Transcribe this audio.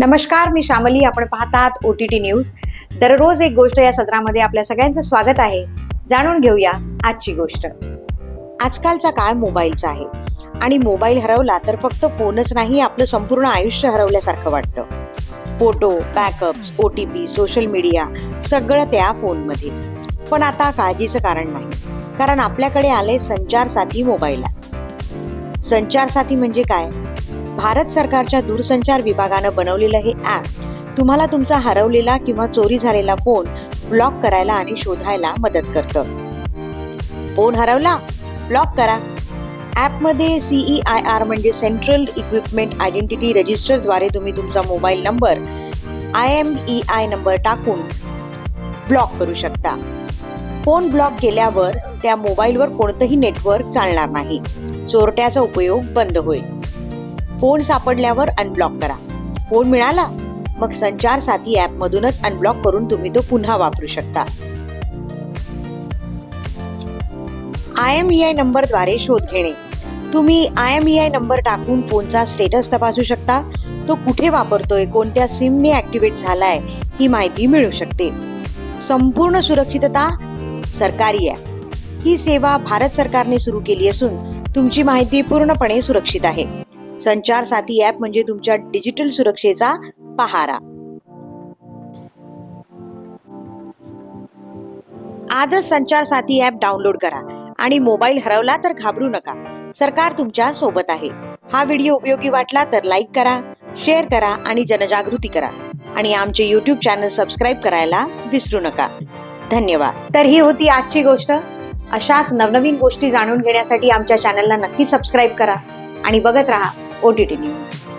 नमस्कार मी श्यामली आपण पाहतात ओ टी टी न्यूज दररोज एक गोष्ट या सत्रामध्ये आपल्या सगळ्यांचं स्वागत आहे. जाणून घेऊया आजची गोष्ट. आजकालचा काळ मोबाईलचा आहे. आणि मोबाईल हरवला तर फक्त फोनच नाही आपलं संपूर्ण आयुष्य हरवल्यासारखं वाटतं. Photo backups O T P social media सगळं त्या फोनमध्ये. पण आता काळजीचं कारण नाही. कारण आपल्याकडे आले संचार साथी मोबाईल संचारसाथी संचार साथी म्हणजे काय? भारत सरकारच्या दूरसंचार विभागानं बनवलेलं हे ॲप तुम्हाला तुमचा हरवलेला किंवा चोरी झालेला फोन ब्लॉक करायला आणि शोधायला मदत करतं. फोन हरवला? ब्लॉक करा. ॲपमध्ये सीई आय आर म्हणजे सेंट्रल इक्विपमेंट आयडेंटिटी रजिस्टरद्वारे तुम्ही तुमचा mobile number I M E I number टाकून ब्लॉक करू शकता. फोन ब्लॉक केल्यावर त्या मोबाईलवर कोणतंही नेटवर्क चालणार नाही. चोरट्याचा उपयोग बंद होईल. फोन सापडल्यावर अनब्लॉक करा. फोन मिळाला मग संचार साथी ऍप मधूनच अनब्लॉक करून तुम्ही तो पुन्हा वापरू शकता. आय एम ई आय नंबरद्वारे शोध घेणे. तुम्ही I M E I number टाकून फोनचा स्टेटस तपासू शकता. तो कुठे वापरतोय कोणत्या सिमने ऍक्टिव्हेट झालाय ही माहिती मिळू शकते. संपूर्ण सुरक्षितता सरकारी आहे ही सेवा भारत सरकारने सुरू केली असून तुमची माहिती पूर्णपणे सुरक्षित आहे. संचार साथी ॲप म्हणजे तुमच्या डिजिटल सुरक्षेचा पहारा. आजच संचार साथी ॲप डाउनलोड करा आणि मोबाईल हरवला तर घाबरू नका. सरकार तुमच्यासोबत आहे. हा व्हिडिओ उपयोगी वाटला तर लाईक करा शेअर करा आणि जनजागृती करा. आणि आमचे युट्यूब चॅनल सबस्क्राईब करायला विसरू नका. धन्यवाद. तर ही होती आजची गोष्ट. अशाच नवनवीन गोष्टी जाणून घेण्यासाठी आमच्या चॅनलला नक्की सबस्क्राईब करा आणि बघत राहा. O T T news